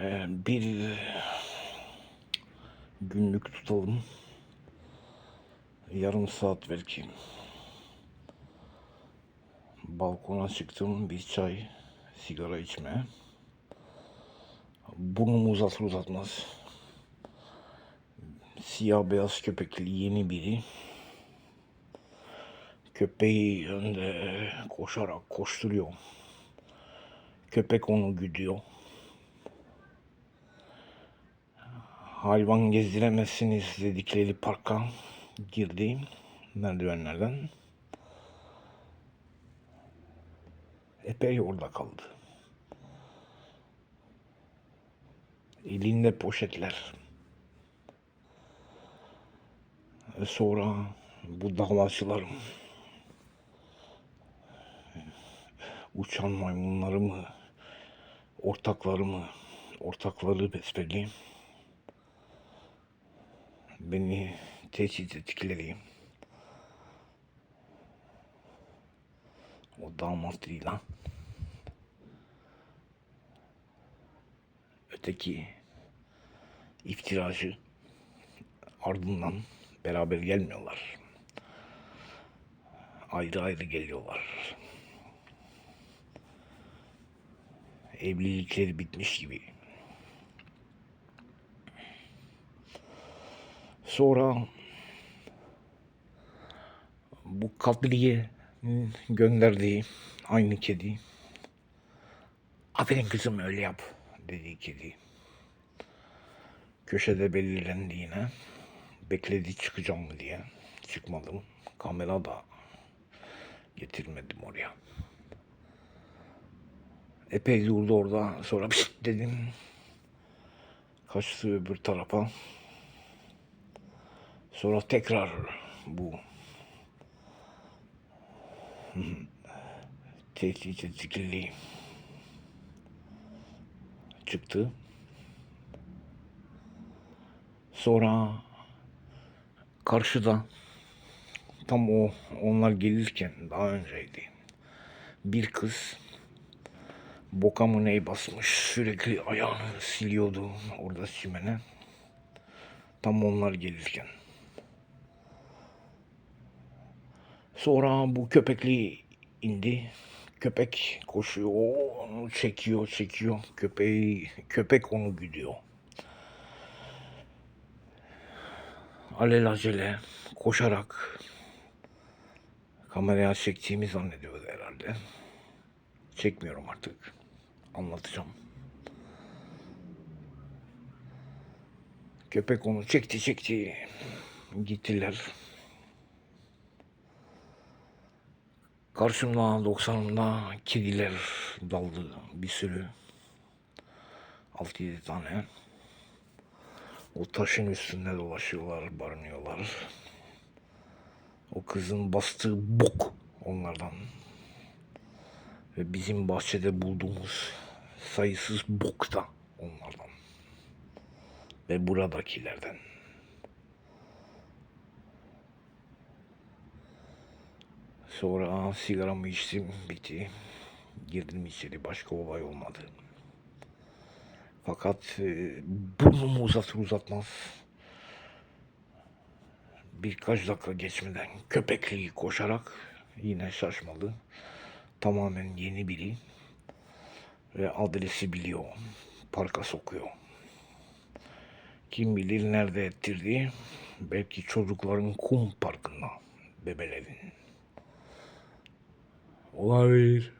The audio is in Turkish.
Ee, bir günlük tutalım. Yarım saat belki. Balkona çıktım bir çay, sigara içmeye. Burnumu uzatır uzatmaz. Siyah beyaz köpekli yeni biri. Köpeği önde koşarak koşturuyor. Köpek onu güdüyor. Hayvan gezdiremezsiniz dedikleri parka girdi merdivenlerden. Epey orada kaldı. Elinde poşetler. E Sonra bu davacılar uçan maymunları mı ortakları mı ortakları besbelli beni tehdit ettikleri o damatlıyla öteki iftiracı ardından beraber gelmiyorlar. Ayrı ayrı geliyorlar. Evlilikleri bitmiş gibi. Sonra bu Kadriye gönderdiği aynı kedi. Aferin kızım öyle yap dediği kedi. Köşede belirlendi yine. Bekledi çıkacağım diye. Çıkmadım. Kamera da getirmedim oraya. Epey durdu orada. Sonra pişt dedim. Kaçtı öbür tarafa. Sonra tekrar bu tehdit etkili çıktı. Sonra karşıda tam o onlar gelirken daha önceydi. Bir kız boka mı ney basmış sürekli ayağını siliyordu orada çimene. Tam onlar gelirken. Sonra bu köpekli indi. Köpek koşuyor, onu çekiyor, çekiyor. Köpeği, köpek onu güdüyor. Alelacele koşarak kameraya çektiğimi zannediyordu herhalde. Çekmiyorum artık. Anlatacağım. Köpek onu çekti çekti. Gittiler. Karşımda 90'ımda kediler daldı bir sürü. 6-7 tane. O taşın üstünde dolaşıyorlar, barınıyorlar. O kızın bastığı bok onlardan. Ve bizim bahçede bulduğumuz sayısız bok da onlardan. Ve buradakilerden. Sonra sigaramı içtim, bitti. Girdim içeri, başka olay olmadı. Fakat e, burnumu uzatır uzatmaz birkaç dakika geçmeden köpekliği koşarak yine şaşmalı. Tamamen yeni biri ve adresi biliyor. Parka sokuyor. Kim bilir nerede ettirdi. Belki çocukların kum parkında. Bebelerin. Olabilir.